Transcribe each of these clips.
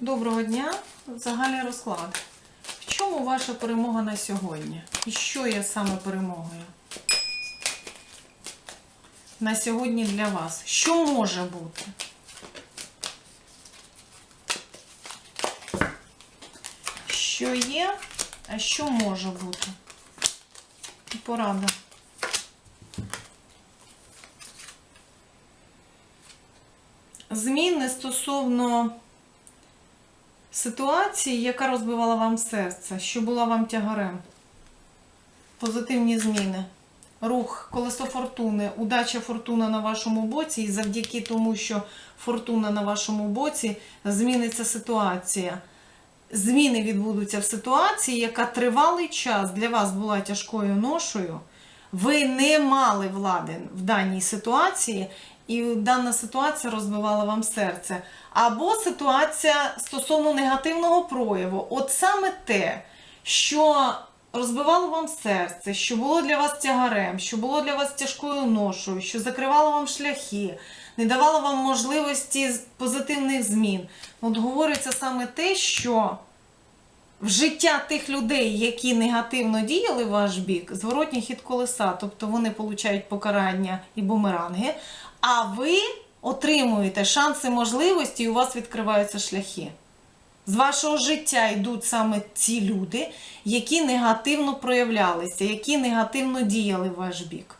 Доброго дня. Загальний розклад. В чому ваша перемога на сьогодні? І що є саме перемогою? На сьогодні для вас. Що може бути? Що є, а що може бути? Порада. Зміни стосовно ситуації, яка розбивала вам серце, що була вам тягарем. Позитивні зміни. Рух, колесо фортуни, удача фортуна на вашому боці, і завдяки тому, що фортуна на вашому боці, зміниться ситуація. Зміни відбудуться в ситуації, яка тривалий час для вас була тяжкою ношою. Ви не мали влади в даній ситуації, і дана ситуація розбивала вам серце. Або ситуація стосовно негативного прояву. От саме те, що розбивало вам серце, що було для вас тягарем, що було для вас тяжкою ношою, що закривало вам шляхи, не давало вам можливості позитивних змін. От говориться саме те, що в життя тих людей, які негативно діяли в ваш бік, зворотній хід колеса, тобто вони получають покарання і бумеранги, а ви отримуєте шанси, можливості, і у вас відкриваються шляхи. З вашого життя йдуть саме ці люди, які негативно проявлялися, які негативно діяли в ваш бік.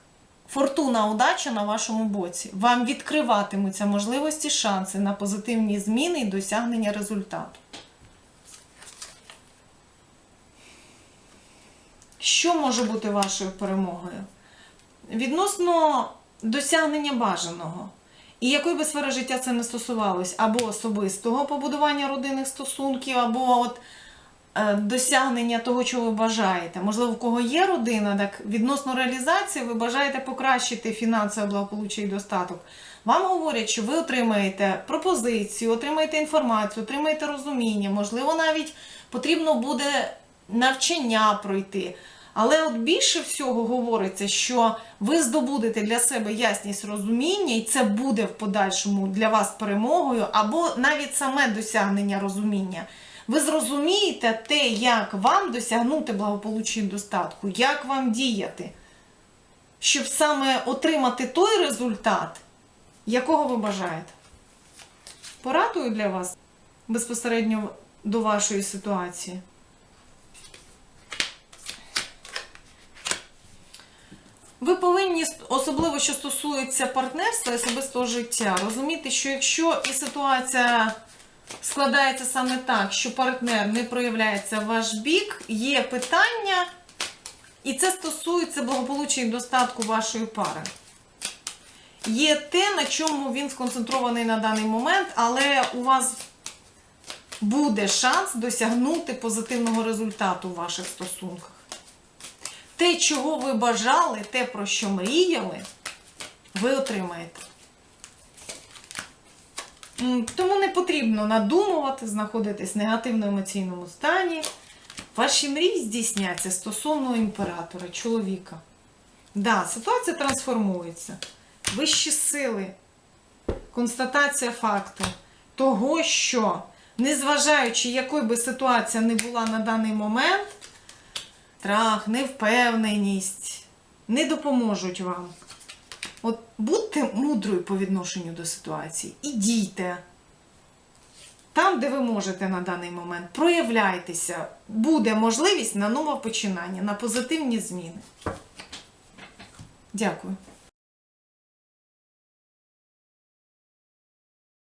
Фортуна, удача на вашому боці. Вам відкриватимуться можливості, шанси на позитивні зміни і досягнення результату. Що може бути вашою перемогою? Відносно досягнення бажаного. І якої би сфери життя це не стосувалось, або особистого побудування родинних стосунків, або от е, досягнення того, чого ви бажаєте. Можливо, в кого є родина, так відносно реалізації ви бажаєте покращити фінансове благополуччя і достаток. Вам говорять, що ви отримаєте пропозицію, отримаєте інформацію, отримаєте розуміння, можливо, навіть потрібно буде навчання пройти. Але от більше всього говориться, що ви здобудете для себе ясність розуміння, і це буде в подальшому для вас перемогою, або навіть саме досягнення розуміння. Ви зрозумієте те, як вам досягнути благополуччя і достатку, як вам діяти, щоб саме отримати той результат, якого ви бажаєте. Порадую для вас безпосередньо до вашої ситуації. Ви повинні, особливо що стосується партнерства і особистого життя, розуміти, що якщо і ситуація складається саме так, що партнер не проявляється в ваш бік, є питання, і це стосується благополуччя і достатку вашої пари. Є те, на чому він сконцентрований на даний момент, але у вас буде шанс досягнути позитивного результату в ваших стосунках. Те, чого ви бажали, те, про що мріяли, ви отримаєте. Тому не потрібно надумувати, знаходитись в негативно-емоційному стані. Ваші мрії здійсняться стосовно імператора, чоловіка. Да, ситуація трансформується. Вищі сили, констатація факту того, що, незважаючи, якою би ситуація не була на даний момент, страх, невпевненість не допоможуть вам. От будьте мудрою по відношенню до ситуації і дійте. Там, де ви можете на даний момент, проявляйтеся, буде можливість на нове починання, на позитивні зміни. Дякую.